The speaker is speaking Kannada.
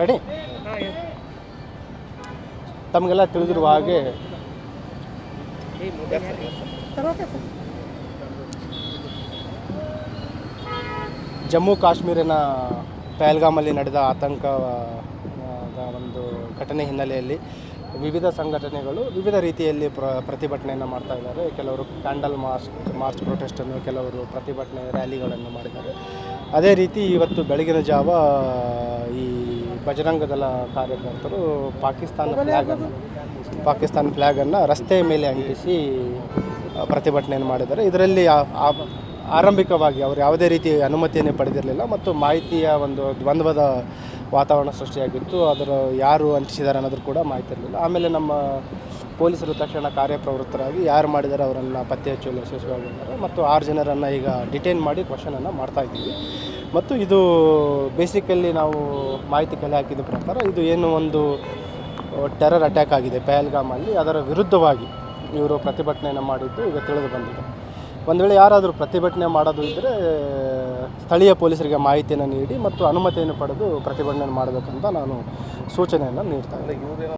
ರೆಡಿ ತಮಗೆಲ್ಲ ತಿಳಿದಿರುವ ಹಾಗೆ ಜಮ್ಮು ಕಾಶ್ಮೀರಿನ ಪಹಲ್ಗಾಮಲ್ಲಿ ನಡೆದ ಆತಂಕದ ಒಂದು ಘಟನೆ ಹಿನ್ನೆಲೆಯಲ್ಲಿ ವಿವಿಧ ಸಂಘಟನೆಗಳು ವಿವಿಧ ರೀತಿಯಲ್ಲಿ ಪ್ರ ಪ್ರತಿಭಟನೆಯನ್ನು ಮಾಡ್ತಾ ಇದ್ದಾರೆ. ಕೆಲವರು ಕ್ಯಾಂಡಲ್ ಮಾರ್ಚ್ ಮಾರ್ಚ್ ಪ್ರೊಟೆಸ್ಟನ್ನು ಕೆಲವರು ಪ್ರತಿಭಟನೆ ರ್ಯಾಲಿಗಳನ್ನು ಮಾಡಿದ್ದಾರೆ. ಅದೇ ರೀತಿ ಇವತ್ತು ಬೆಳಗಿನ ಜಾವ ಈ ಬಜರಂಗ ದಳ ಕಾರ್ಯಕರ್ತರು ಪಾಕಿಸ್ತಾನ ಫ್ಲ್ಯಾಗನ್ನು ಪಾಕಿಸ್ತಾನ ಫ್ಲ್ಯಾಗನ್ನು ರಸ್ತೆ ಮೇಲೆ ಅಂಟಿಸಿ ಪ್ರತಿಭಟನೆಯನ್ನು ಮಾಡಿದ್ದಾರೆ. ಇದರಲ್ಲಿ ಆರಂಭಿಕವಾಗಿ ಅವರು ಯಾವುದೇ ರೀತಿ ಅನುಮತಿಯನ್ನು ಪಡೆದಿರಲಿಲ್ಲ ಮತ್ತು ಮಾಹಿತಿಯ ಒಂದು ದ್ವಂದ್ವದ ವಾತಾವರಣ ಸೃಷ್ಟಿಯಾಗಿತ್ತು. ಅದರ ಯಾರು ಅಂಟಿಸಿದ್ದಾರೆ ಅನ್ನೋದ್ರ ಕೂಡ ಮಾಹಿತಿ ಇರಲಿಲ್ಲ ಆಮೇಲೆ ನಮ್ಮ ಪೊಲೀಸರು ತಕ್ಷಣ ಕಾರ್ಯಪ್ರವೃತ್ತರಾಗಿ ಯಾರು ಮಾಡಿದ್ದಾರೆ ಅವರನ್ನು ಪತ್ತೆ ಹಚ್ಚಲು ಯಶಸ್ವಿಯಾಗಿದ್ದಾರೆ. ಮತ್ತು ಆರು ಜನರನ್ನು ಈಗ ಡಿಟೈನ್ ಮಾಡಿ ಕ್ವಶನನ್ನು ಮಾಡ್ತಾ ಇದ್ದೀವಿ. ಮತ್ತು ಇದು ಬೇಸಿಕಲ್ಲಿ ನಾವು ಮಾಹಿತಿ ಕಲೆ ಹಾಕಿದ ಪ್ರಕಾರ ಇದು ಏನು ಒಂದು ಟೆರರ್ ಅಟ್ಯಾಕ್ ಆಗಿದೆ ಪಹಲ್ಗಾಮಲ್ಲಿ. ಅದರ ವಿರುದ್ಧವಾಗಿ ಇವರು ಪ್ರತಿಭಟನೆಯನ್ನು ಮಾಡಿದ್ದು ಈಗ ತಿಳಿದು ಬಂದಿದೆ. ಒಂದು ವೇಳೆ ಯಾರಾದರೂ ಪ್ರತಿಭಟನೆ ಮಾಡೋದು ಇದ್ದರೆ ಸ್ಥಳೀಯ ಪೊಲೀಸರಿಗೆ ಮಾಹಿತಿಯನ್ನು ನೀಡಿ ಮತ್ತು ಅನುಮತಿಯನ್ನು ಪಡೆದು ಪ್ರತಿಭಟನೆ ಮಾಡಬೇಕಂತ ನಾನು ಸೂಚನೆಯನ್ನು ನೀಡ್ತಾ ಇದ್ದೀನಿ.